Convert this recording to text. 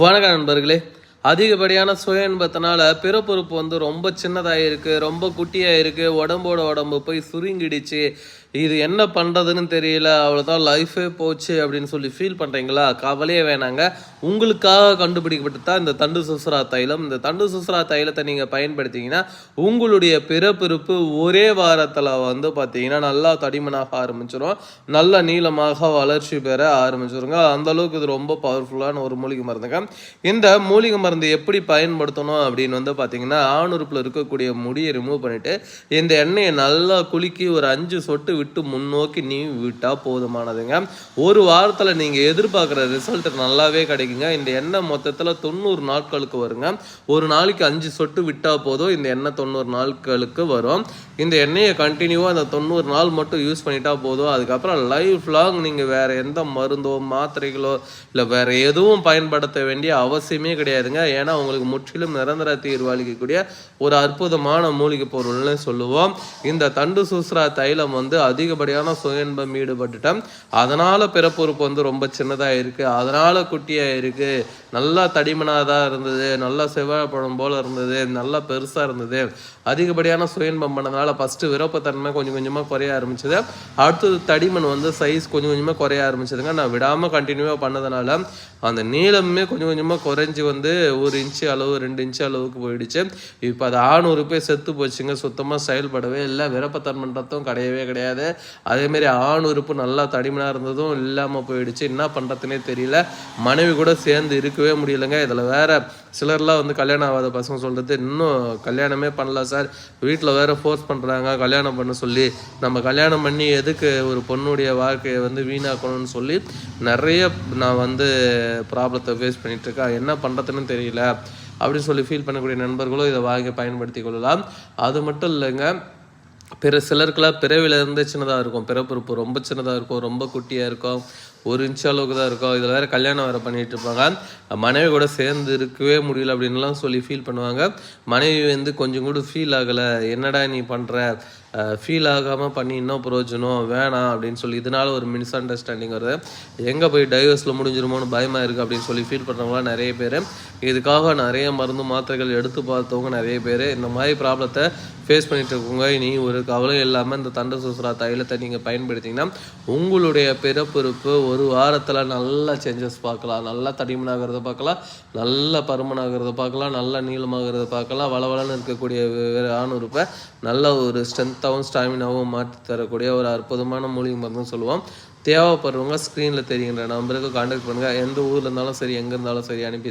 வணக்க நண்பர்களே. அதிகப்படியான சுய இன்பத்தினால பிறப்புறுப்பு வந்து ரொம்ப சின்னதாக இருக்குது ரொம்ப குட்டியாக இருக்குது உடம்போட உடம்பு போய் சுருங்கிடுச்சு. இது என்ன பண்ணுறதுன்னு தெரியல அவ்வளோதான் லைஃபே போச்சு அப்படின்னு சொல்லி ஃபீல் பண்ணுறீங்களா கவலையே வேணாங்க. உங்களுக்காக கண்டுபிடிக்கப்பட்டு தான் இந்த தண்டு சுசுரா தைலம். இந்த தண்டு சுசுரா தைலத்தை நீங்கள் பயன்படுத்திங்கன்னா உங்களுடைய பிறப்பிறப்பு ஒரே வாரத்தில் வந்து பார்த்தீங்கன்னா நல்லா தடிமனாக ஆரம்பிச்சிடும் நல்ல நீளமாக வளர்ச்சி பெற ஆரம்பிச்சிருங்க. அந்த அளவுக்கு இது ரொம்ப பவர்ஃபுல்லான ஒரு மூலிகை மருந்துங்க. இந்த மூலிகை மருந்து எப்படி பயன்படுத்தணும் அப்படின்னு வந்து பார்த்தீங்கன்னா ஆணுறுப்பில் இருக்கக்கூடிய முடியை ரிமூவ் பண்ணிட்டு இந்த எண்ணெயை நல்லா குலுக்கி ஒரு அஞ்சு சொட்டு விட்டு முன்னோக்கி நீ விட்டால் போதுமானதுங்க. ஒரு வாரத்தில் நீங்கள் எதிர்பார்க்குற ரிசல்ட் நல்லாவே கிடைக்குங்க. இந்த எண்ணெய் மொத்தத்தில் தொண்ணூறு நாட்களுக்கு வருங்க. ஒரு நாளைக்கு அஞ்சு சொட்டு விட்டால் போதும். இந்த எண்ணெய் தொண்ணூறு நாட்களுக்கு வரும். இந்த எண்ணெயை கண்டினியூவாக அந்த தொண்ணூறு நாள் மட்டும் யூஸ் பண்ணிட்டா போதும். அதுக்கப்புறம் லைஃப் லாங் நீங்கள் வேறு எந்த மருந்தோ மாத்திரைகளோ இல்லை வேறு எதுவும் பயன்படுத்த வேண்டிய அவசியமே கிடையாதுங்க. ஏன்னா உங்களுக்கு முற்றிலும் நிரந்தர தீர்வு அளிக்கக்கூடிய ஒரு அற்புதமான மூலிகை பொருள்னு சொல்லுவோம். இந்த தண்டு சூஸ்ரா தைலம் வந்து அதிகப்படியான சுயன்பம் ஈடுபட்டுட்டேன் அதனால் பிறப்புறுப்பு வந்து ரொம்ப சின்னதாக இருக்குது அதனால் குட்டியாக இருக்குது நல்லா தடிமனாக தான் இருந்தது. நல்லா செவ்வாழைப்பழம் போல் இருந்தது. நல்லா பெருசாக இருந்தது. அதிகப்படியான சுயன்பம் பண்ணதுனால ஃபஸ்ட்டு விருப்பத்தன்மை கொஞ்சம் கொஞ்சமாக குறைய ஆரம்பிச்சது. அடுத்தது தடிமன் வந்து சைஸ் கொஞ்சம் கொஞ்சமாக குறைய ஆரம்பிச்சதுங்க. நான் விடாமல் கண்டினியூவாக பண்ணதுனால அந்த நீளமே கொஞ்சம் கொஞ்சமாக குறைஞ்சி வந்து ஒரு இன்ச்சு அளவு ரெண்டு இன்ச்சு அளவுக்கு போயிடுச்சு. இப்போ அது ஆணூறு உறுப்பே செத்து போச்சுங்க. சுத்தமாக செயல்படவே இல்லை. விருப்பத்தன்மன்றத்தும் கிடையவே கிடையாது. அதேமாரி ஆண் உறுப்பு நல்லா தடிமனாக இருந்ததும் இல்லாமல் போயிடுச்சு. என்ன பண்ணுறதுனே தெரியல. மனைவி கூட சேர்ந்து இருக்கவே முடியலைங்க. இதில் வேறு சிலர்லாம் வந்து கல்யாணம் ஆகாத பசங்க சொல்கிறது இன்னும் கல்யாணமே பண்ணல சார். வீட்டில் வேறு ஃபோர்ஸ் பண்ணுறாங்க கல்யாணம் பண்ண சொல்லி நம்ம கல்யாணம் பண்ணி எதுக்கு ஒரு பொண்ணுடைய வாழ்க்கையை வந்து வீணாக்கணும்னு சொல்லி நிறைய நான் வந்து ப்ராப்ளத்தை ஃபேஸ் பண்ணிகிட்ருக்கேன் என்ன பண்ணுறதுன்னு தெரியல. அப்படின்னு சொல்லி ஃபீல் பண்ணக்கூடிய நண்பர்களும் இதை வாங்கி பயன்படுத்தி கொள்ளலாம். அது மட்டும் இல்லைங்க. பிற சிலருக்குலாம் பிறவில இருந்து சின்னதாக இருக்கும். பிறப்புறுப்பு ரொம்ப சின்னதாக இருக்கும். ரொம்ப குட்டியாக இருக்கும். ஒரு இன்ச் அளவுக்கு தான் இருக்கும். இதில் வேறு கல்யாணம் வேறு பண்ணிட்டு இருப்பாங்க. மனைவி கூட சேர்ந்து இருக்கவே முடியல அப்படின்லாம் சொல்லி ஃபீல் பண்ணுவாங்க. மனைவி வந்து கொஞ்சம் கூட ஃபீல் ஆகலை. என்னடா நீ பண்ணுற ஃபீல் ஆகாமல் பண்ணி இன்னும் பிரயோஜனம் வேணாம் அப்படின்னு சொல்லி இதனால ஒரு மிஸ் அண்டர்ஸ்டாண்டிங் வருது. எங்கே போய் டைவர்ஸில் முடிஞ்சிருமோன்னு பயமாக இருக்குது அப்படின்னு சொல்லி ஃபீல் பண்ணுறவங்களாம் நிறைய பேர். இதுக்காக நிறைய மருந்து மாத்திரைகள் எடுத்து பார்த்தவங்க நிறைய பேர். இந்த மாதிரி ப்ராப்ளத்தை ஃபேஸ் பண்ணிட்டு இருக்கவங்க இனி ஒரு கவலையும் இல்லாமல் இந்த தண்ட சுசுரா தைலத்தை நீங்கள் பயன்படுத்திங்கன்னா உங்களுடைய பிறப்புறுப்பு ஒரு வாரத்தில் நல்ல சேஞ்சஸ் பார்க்கலாம். நல்லா தடிமனாகிறத பார்க்கலாம். நல்ல பருமனாகிறத பார்க்கலாம். நல்ல நீளமாகிறத பார்க்கலாம். வளவளன்னு இருக்கக்கூடிய ஆணுறுப்பை நல்ல ஒரு ஸ்ட்ரென்த் ஸ்ட்ரென்த்தாகவும் ஸ்டாமினாவும் மாற்றி தரக்கூடிய ஒரு அற்புதமான மூலிகை மருந்துன்னு சொல்லுவோம். தேவைப்படுறவங்க ஸ்க்ரீனில் தெரிகின்ற நம்பருக்கு காண்டாக்ட் பண்ணுங்கள் எந்த ஊரில் இருந்தாலும் சரி எங்கே இருந்தாலும் சரி அனுப்பி